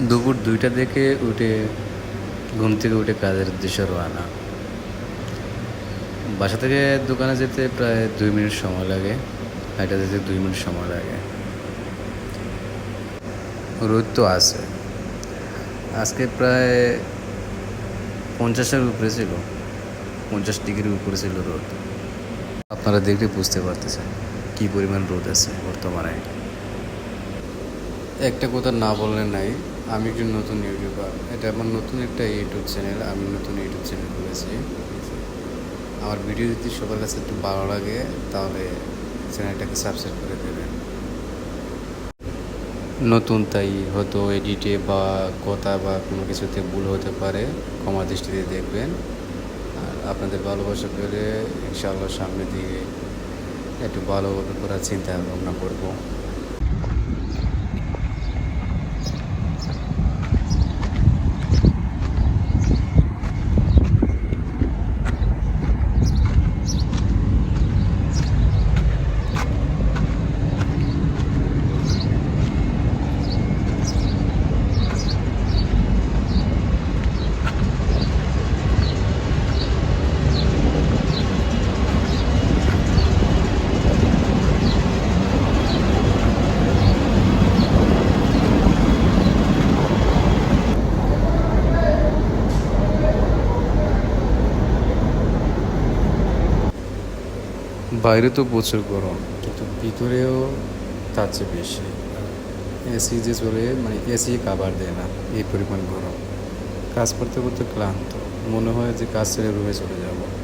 দুপুর দুইটা থেকে উঠে, ঘুম থেকে উঠে কাজের উদ্দেশ্যে রওনা। বাসা থেকে দোকানে যেতে প্রায় দুই মিনিট সময় লাগে হাইটা যেতে দুই মিনিট সময় লাগে। রোদ তো আছে। আজকে প্রায় পঞ্চাশের উপরে ছিল। পঞ্চাশ ডিগ্রির উপরে ছিল রোদ। আপনারা দেখলে বুঝতে পারতেছেন কী পরিমাণ রোদ আছে বর্তমানে। একটা কথা না বললে নাই আমি একজন নতুন ইউটিউবার। এটা আমার নতুন একটা ইউটিউব চ্যানেল, আমি নতুন ইউটিউব চ্যানেল খুলেছি। আমার ভিডিও যদি সবার কাছে একটু ভালো লাগে, তাহলে চ্যানেলটাকে সাবস্ক্রাইব করে দেবেন। নতুন তাই হয়তো এডিটে বা কথা বা কোনো কিছুতে ভুল হতে পারে, ক্ষমা দৃষ্টিতে দেখবেন। আর আপনাদের ভালোবাসা পেলে ইনশাআল্লাহ সামনের দিকে একটু ভালোভাবে করার চিন্তা ভাবনা করব। বাইরে তো প্রচুর গরম। কিন্তু ভিতরেও তার চেয়ে বেশি। এসি যে চলে মানে এসি কাবার দেয় না, এই পরিমাণ গরম। কাজ করতে করতে ক্লান্ত। মনে হয় যে কাজ ছেড়ে রুমে চলে যাব।